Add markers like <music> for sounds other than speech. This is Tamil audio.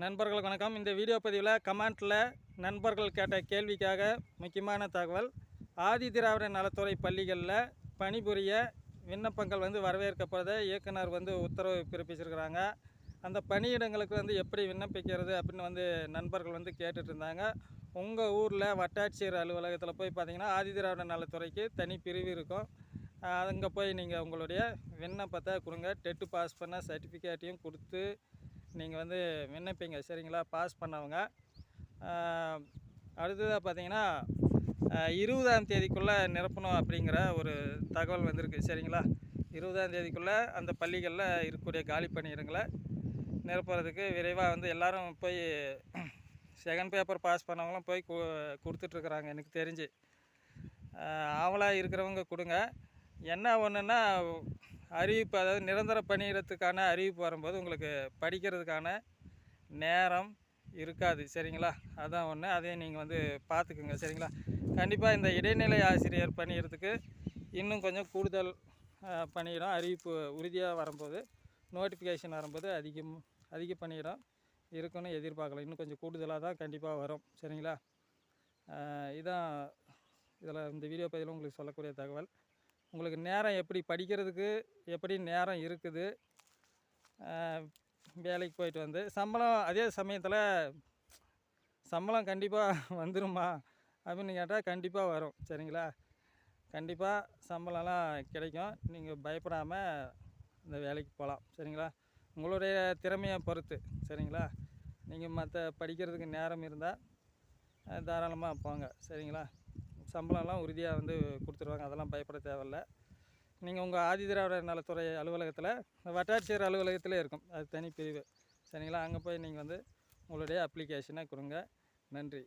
நண்பர்கள் வணக்கம். இந்த வீடியோ பதிவில் கமெண்ட்டில் நண்பர்கள் கேட்ட கேள்விக்காக முக்கியமான தகவல் ஆதி திராவிட நலத்துறை பள்ளிகளில் பணிபுரிய விண்ணப்பங்கள் வந்து வரவேற்கப்படுறத இயக்குனர் வந்து உத்தரவு பிறப்பிச்சிருக்கிறாங்க. அந்த பணியிடங்களுக்கு வந்து எப்படி விண்ணப்பிக்கிறது அப்படின்னு வந்து நண்பர்கள் வந்து கேட்டுட்டு இருந்தாங்க உங்கள் ஊரில் வட்டாட்சியர் அலுவலகத்தில் போய் பார்த்தீங்கன்னா ஆதி திராவிட நலத்துறைக்கு தனி பிரிவு இருக்கும். அங்கே போய் நீங்கள் உங்களுடைய விண்ணப்பத்தை கொடுங்க. டெட்டு பாஸ் பண்ண சர்டிஃபிகேட்டையும் கொடுத்து நீங்கள் வந்து விண்ணப்பிங்க சரிங்களா? பாஸ் பண்ணவங்க. அடுத்ததாக பார்த்தீங்கன்னா இருபதாம் தேதிக்குள்ளே நிரப்பணும் அப்படிங்கிற ஒரு தகவல் வந்திருக்கு சரிங்களா? இருபதாம் தேதிக்குள்ளே அந்த பள்ளிகளில் இருக்கக்கூடிய காலி பணியிடங்களை நிரப்புறதுக்கு விரைவாக வந்து எல்லோரும் போய் செகண்ட் பேப்பர் பாஸ் பண்ணவங்களும் போய் கு கொடுத்துட்ருக்குறாங்க எனக்கு தெரிஞ்சு. ஆவலாக இருக்கிறவங்க கொடுங்க. என்ன ஒன்றுன்னா அறிவிப்பு அதாவது நிரந்தர பணியிடத்துக்கான அறிவிப்பு வரும்போது உங்களுக்கு படிக்கிறதுக்கான நேரம் இருக்காது சரிங்களா? அதான் ஒன்று அதையும் நீங்கள் வந்து பார்த்துக்குங்க சரிங்களா? கண்டிப்பாக இந்த இடைநிலை ஆசிரியர் பணியிடத்துக்கு இன்னும் கொஞ்சம் கூடுதல் பணியிடம் அறிவிப்பு உறுதியாக வரும்போது நோட்டிஃபிகேஷன் வரும்போது அதிகம் அதிக பணியிடம் இருக்குன்னு எதிர்பார்க்கலாம். இன்னும் கொஞ்சம் கூடுதலாக தான் கண்டிப்பாக வரும் சரிங்களா? இதான் இதில் இந்த வீடியோ பதிவில் உங்களுக்கு சொல்லக்கூடிய தகவல். உங்களுக்கு நேரம் எப்படி படிக்கிறதுக்கு எப்படி நேரம் இருக்குது? வேலைக்கு போயிட்டு வந்து சம்பளம் அதே சமயத்தில் சம்பளம் கண்டிப்பாக <laughs> வந்துருமா? அப்படின்னு கேட்டால் கண்டிப்பாக வரும். சரிங்களா? கண்டிப்பாக சம்பளம்லாம் கிடைக்கும். நீங்கள் பயப்படாமல் இந்த வேலைக்கு போகலாம் சரிங்களா? உங்களுடைய திறமையை பொறுத்து. சரிங்களா? நீங்கள் மற்ற படிக்கிறதுக்கு நேரம் இருந்தால் தாராளமாக போங்க. சரிங்களா? சம்பளம்லாம் உறுதியாக வந்து கொடுத்துருவாங்க. அதெல்லாம் பயப்பட தேவையில்ல. நீங்கள் உங்கள் ஆதி திராவிட நலத்துறை அலுவலகத்தில் வட்டாட்சியர் அலுவலகத்திலே இருக்கும். அது தனி பிரிவு. சரிங்களா? அங்கே போய் நீங்கள் வந்து உங்களுடைய அப்ளிகேஷனை கொடுங்க. நன்றி.